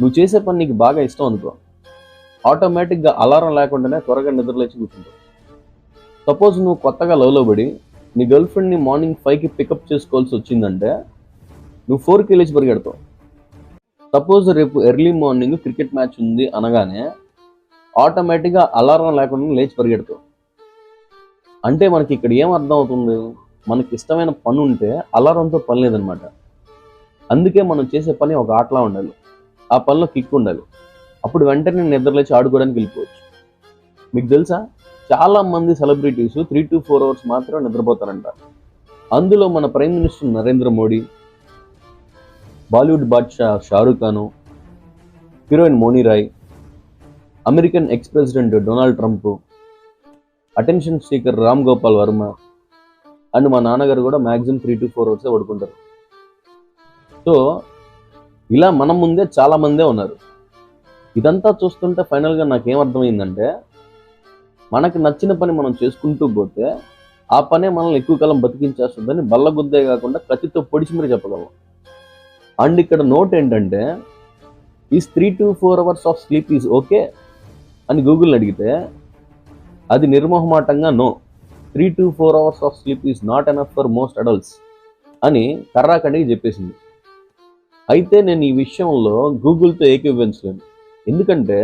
నువ్వు చేసే పని నీకు బాగా ఇష్టం అనుకో. ఆటోమేటిక్గా అలారం లేకుండానే త్వరగా నిద్రలేచి కూర్చుంటావు. సపోజ్ నువ్వు కొత్తగా లవ్లో పడి నీ గర్ల్ ఫ్రెండ్ని మార్నింగ్ ఫైవ్కి పికప్ చేసుకోవాల్సి వచ్చిందంటే నువ్వు ఫోర్కి లేచి పరిగెడతావు. సపోజ్ రేపు ఎర్లీ మార్నింగ్ క్రికెట్ మ్యాచ్ ఉంది అనగానే ఆటోమేటిక్గా అలారం లేకుండా లేచి పరిగెడతావు. అంటే మనకి ఇక్కడ ఏం అర్థం అవుతుంది? మనకి ఇష్టమైన పని ఉంటే అలారంతో పని లేదనమాట. అందుకే మనం చేసే పని ఒక ఆటలా ఉండాలి. ఆ పనిలో కిక్ ఉండాలి. అప్పుడు వెంటనే నిద్రలేచి ఆడుకోవడానికి వెళ్ళిపోవచ్చు. మీకు తెలుసా? చాలా మంది celebrities three to four hours మాత్రమే నిద్రపోతారంట. అందులో మన prime minister Narendra Modi Bollywood Badshah Shahrukh Khan heroine Mouni Roy American ex president Donald Trump attention speaker Ram Gopal Varma and మా నాన్నగారు కూడా మ్యాక్సిమం త్రీ టు ఫోర్ అవర్సే పడుకుంటారు. సో ఇలా మన ముందే చాలా మందే ఉన్నారు. ఇదంతా చూస్తుంటే ఫైనల్గా నాకేమర్థమైందంటే మనకి నచ్చిన పని మనం చేసుకుంటూ పోతే ఆ పనే మనల్ని ఎక్కువ కాలం బతికించేస్తుందని బల్లగుద్దే కాకుండా కత్తితో పొడిచి మరీ చెప్పగలం. అండ్ ఇక్కడ నోట్ ఏంటంటే is three to four hours of sleep is okay అని గూగుల్ని అడిగితే అది నిర్మోహమాటంగా no three to four hours of sleep is not enough for most adults అని కర్రాకండికి చెప్పేసింది. అయితే నేను ఈ విషయంలో గూగుల్తో ఏకీభవించలేను. ఎందుకంటే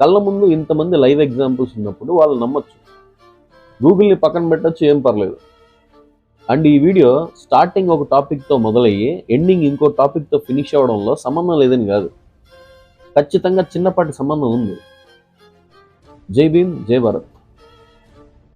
కళ్ళ ముందు ఇంతమంది లైవ్ ఎగ్జాంపుల్స్ ఉన్నప్పుడు వాళ్ళు నమ్మచ్చు. గూగుల్ని పక్కన పెట్టచ్చు ఏం పర్లేదు. అండ్ ఈ వీడియో స్టార్టింగ్ ఒక టాపిక్తో మొదలయ్యి ఎండింగ్ ఇంకో టాపిక్తో ఫినిష్ అవ్వడంలో సంబంధం లేదని కాదు. ఖచ్చితంగా చిన్నపాటి సంబంధం ఉంది. జై భీమ్ జై భారత్.